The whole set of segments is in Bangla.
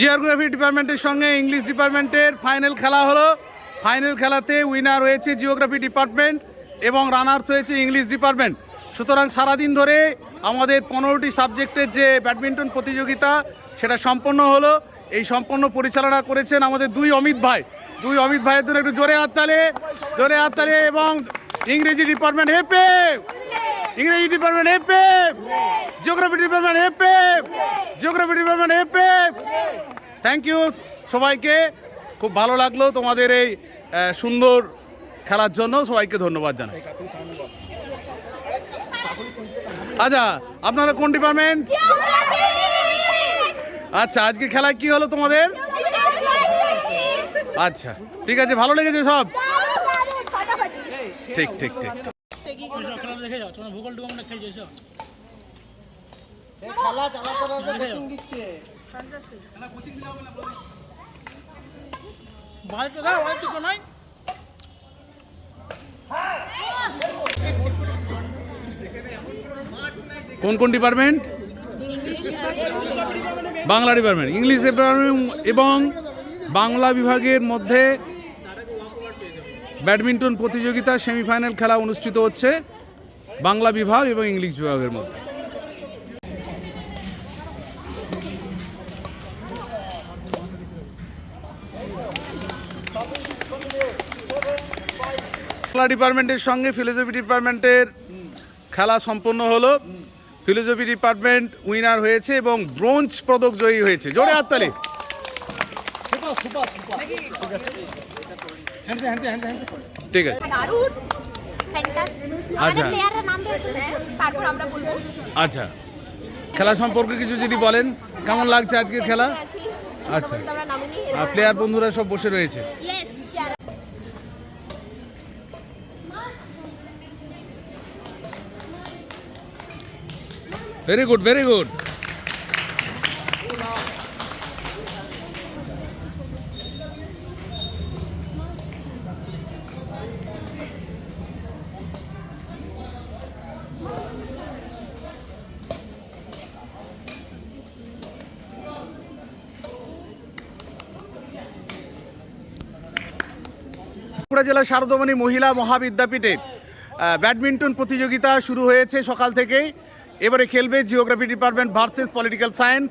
জিওগ্রাফি ডিপার্টমেন্টের সঙ্গে ইংলিশ ডিপার্টমেন্টের ফাইনাল খেলা হলো। ফাইনাল খেলাতে উইনার হয়েছে জিওগ্রাফি ডিপার্টমেন্ট এবং রানার্স হয়েছে ইংলিশ ডিপার্টমেন্ট। সুতরাং সারাদিন ধরে আমাদের পনেরোটি সাবজেক্টের যে ব্যাডমিন্টন প্রতিযোগিতা, সেটা সম্পন্ন হলো। এই সম্পন্ন পরিচালনা করেছেন আমাদের দুই অমিত ভাই। দুই অমিত ভাইয়ের জন্য একটু জোরে হাততালে জোরে হাততালে এবং ইংরেজি ডিপার্টমেন্ট হেপে ইংরেজি ডিপার্টমেন্ট হেপে জিওগ্রাফি ডিপার্টমেন্ট হেপে জিওগ্রাফি ডিপার্টমেন্ট হেপে থ্যাংক ইউ সবাইকে। খুব ভালো লাগল তোমাদের এই সুন্দর খেলার জন্য। সবাইকে ধন্যবাদ জানাই। আচ্ছা আপনারা কোন ডিপার্টমেন্ট? আচ্ছা আজকে খেলা কি হলো তোমাদের? আচ্ছা ঠিক আছে ভালো লেগেছে সব? ঠিক ঠিক ঠিক। তোমরা ভূগোল টুগোল না খেলছো এসো খেলা চালাতে চালাতে কোচিং দিচ্ছে। বাড়িতে দাও বাড়িতে তো নাই কোন কোন department? Bangla department. English department এবং বাংলা বিভাগের মধ্যে ব্যাডমিন্টন প্রতিযোগিতা সেমিফাইনাল খেলা অনুষ্ঠিত হচ্ছে। বাংলা বিভাগ এবং ইংলিশ বিভাগের মধ্যে। বাংলা ডিপার্টমেন্টের সঙ্গে ফিলোসফি ডিপার্টমেন্টের খেলা সম্পন্ন হলো। ফিলোসফি ডিপার্টমেন্ট উইনার হয়েছে এবং ব্রোঞ্জ পদক জয়ী হয়েছে। জোরে হাততালি ঠিক আছে। দারুণ। ফ্যান্টাস্টিক আচ্ছা। তারপর আমরা বলব। আচ্ছা। খেলা সম্পর্কে কিছু যদি বলেন কেমন লাগছে আজকের খেলা? আচ্ছা। নামিনি প্লেয়ার বন্ধুরা সব বসে রয়েছে। Very good very good Bankura জেলা শারদমণি মহিলা মহাবিদ্যাপীঠে ব্যাডমিন্টন প্রতিযোগিতা শুরু হয়েছে সকাল থেকেই। এবারে খেলবে geography department versus political science.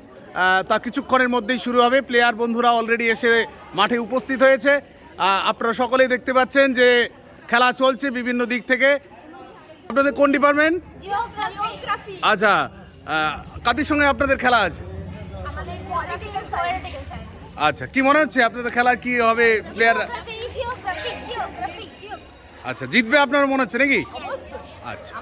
তা কিছুক্ষণের মধ্যেই শুরু হবে। প্লেয়ার বন্ধুরা অলরেডি এসে মাঠে উপস্থিত হয়েছে। আপনারা সকলেই দেখতে পাচ্ছেন যে খেলা চলছে বিভিন্ন দিক থেকে। আপনাদের কোন ডিপার্টমেন্ট? আচ্ছা কাদের সঙ্গে আপনাদের খেলা আছে? আচ্ছা কি মনে হচ্ছে আপনাদের খেলা কি হবে? প্লেয়ার আচ্ছা জিতবে আপনার মনে হচ্ছে নাকি? আচ্ছা।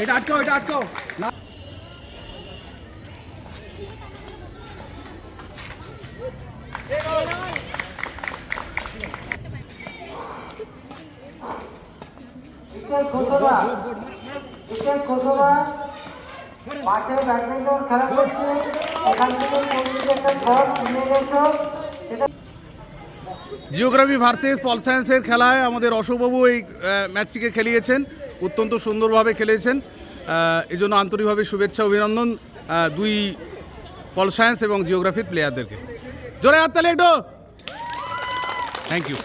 এটা আটকাও এটা আটকাও। জিওগ্রাফি ভার্সেস পল সায়েন্সের খেলায় আমাদের অশোকবাবু এই ম্যাচটিকে খেলিয়েছেন অত্যন্ত সুন্দরভাবে খেলেছেন। আহ, এই জন্য আন্তরিকভাবে শুভেচ্ছা অভিনন্দন দুই পল সায়েন্স এবং জিওগ্রাফির প্লেয়ারদেরকে। জোরে হাততালি একটু থ্যাংক ইউ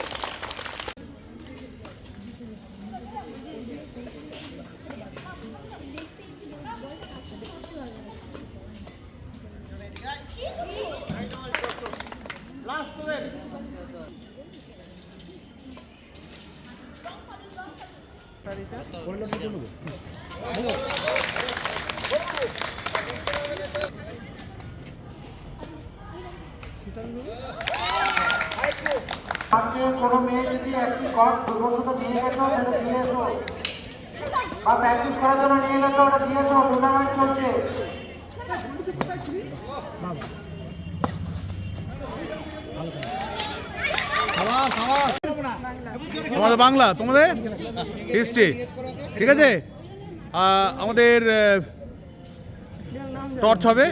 আজকে কোনো মেয়ে যদি একটি ঘর দুর্গত নিয়ে গেছো সেটা দিয়ে এসো বা প্র্যাকটিস করার জন্য নিয়ে গেছো ওটা দিয়ে এসো টুর্নামেন্ট চলছে সাবাস সাবাস। আমাদের বাংলা, তোমাদের হিস্ট্রি ঠিক আছে? আমাদের টর্চ হবে।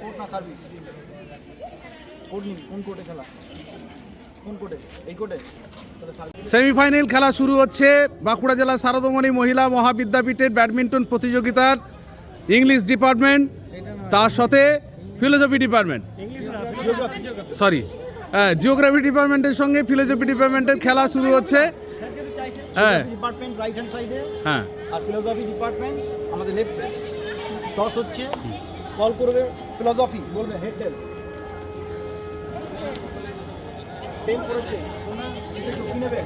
কোর্ট না সার্ভিস কোর্ট কোন কোর্টে খেলা? সেমিফাইনাল খেলা শুরু হচ্ছে বাঁকুড়া জেলা শারদমণি মহিলা মহাবিদ্যাপীঠের ব্যাডমিন্টন প্রতিযোগিতার ইংলিশ ডিপার্টমেন্ট তার সাথে ফিলোসফি ডিপার্টমেন্ট। সরি হ্যাঁ জিওগ্রাফি ডিপার্টমেন্টের সঙ্গে ফিলোসফি ডিপার্টমেন্টের খেলা শুরু হচ্ছে। হ্যাঁ। ডিপার্টমেন্ট রাইট হ্যান্ড সাইডে হ্যাঁ। আর ফিলোসফি ডিপার্টমেন্ট আমাদের লেফট টস হচ্ছে। কল করবে ফিলোসফি বলবে হেড টেল করেছে? জিতে চুক্তি নেবে?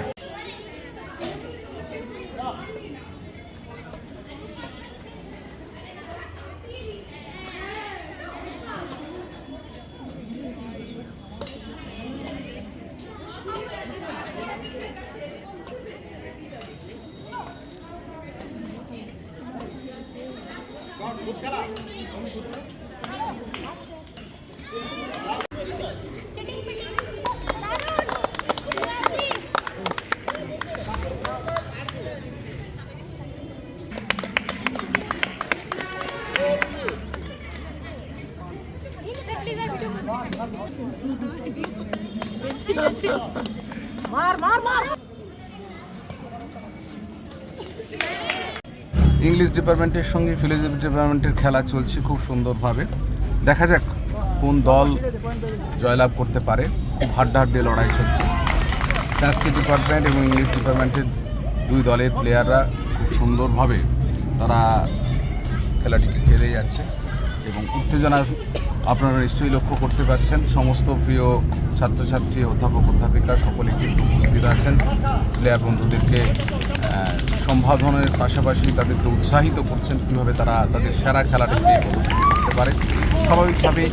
ইংলিশ ডিপার্টমেন্টের সঙ্গে ফিলোসফি ডিপার্টমেন্টের খেলা চলছে খুব সুন্দরভাবে। দেখা যাক কোন দল জয়লাভ করতে পারে। খুব হাড্ডাহাড্ডি লড়াই চলছে। সংস্কৃত ডিপার্টমেন্ট এবং ইংলিশ ডিপার্টমেন্টের দুই দলের প্লেয়াররা খুব সুন্দরভাবে তারা খেলাটিকে খেলে যাচ্ছে এবং উত্তেজনা আপনারা নিশ্চয়ই লক্ষ্য করতে পারছেন সমস্ত প্রিয় ছাত্রছাত্রী অধ্যাপক অধ্যাপিকা সকলে কিন্তু উপস্থিত আছেন। প্লেয়ার বন্ধুদেরকে আহ, সম্বোধনের পাশাপাশি তাদেরকে উৎসাহিত করছেন কীভাবে তারা তাদের সেরা খেলাটাকে প্রদর্শন করতে পারে। স্বাভাবিকভাবেই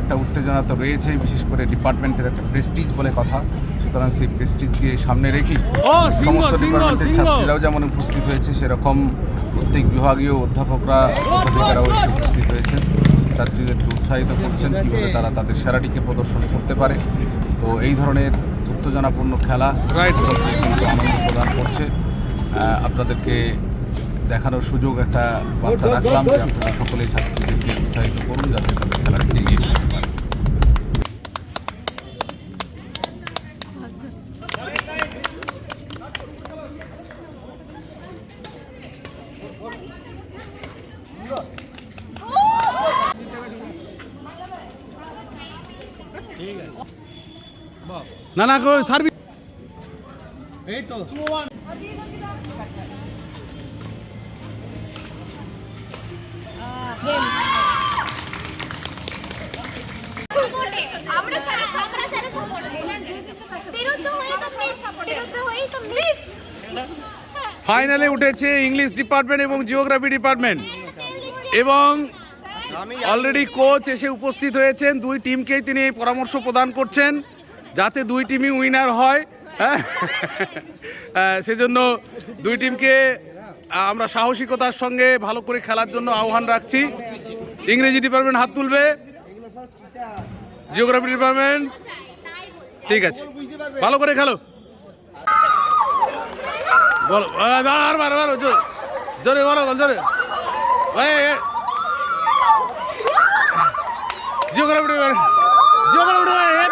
একটা উত্তেজনা তো রয়েছে বিশেষ করে ডিপার্টমেন্টের একটা প্রেস্টিজ বলে কথা। সুতরাং সেই প্রেস্টিজকে সামনে রেখে সমস্ত ডিপার্টমেন্টের ছাত্রীরাও যেমন উপস্থিত হয়েছে সেরকম প্রত্যেক বিভাগীয় অধ্যাপকরা অধ্যাপিকারাও এসে উপস্থিত হয়েছেন। ছাত্রীদেরকে উৎসাহিত করছেন কীভাবে তারা তাদের সেরাটিকে প্রদর্শন করতে পারে। তো এই ধরনের উত্তেজনাপূর্ণ খেলা কিন্তু আনন্দ প্রদান করছে। আপনাদেরকে দেখানোর সুযোগ একটা বার্তা রাখলাম যে আপনারা সকলেই ছাত্রীদেরকে উৎসাহিত করুন যাতে তাদের খেলাটিকে এগিয়ে নিতে পারে। না না সার্ভিস এই তো। ফাইনালে উঠেছে ইংলিশ ডিপার্টমেন্ট এবং জিওগ্রাফি ডিপার্টমেন্ট এবং অলরেডি কোচ এসে উপস্থিত হয়েছেন দুই টিমকেই তিনি পরামর্শ প্রদান করছেন যাতে দুই টিমই উইনার হয় হ্যাঁ? সেজন্য দুই টিমকে আমরা সাহসিকতার সঙ্গে ভালো করে খেলার জন্য আহ্বান রাখছি। ইংরেজি ডিপার্টমেন্ট হাত তুলবে। জিওগ্রাফি ডিপার্টমেন্ট ঠিক আছে। ভালো করে খেলো। বলো আহ, দাঁড়া, আর মারো মারো জোরে। Yo creo primero. Yo primero. ¿eh?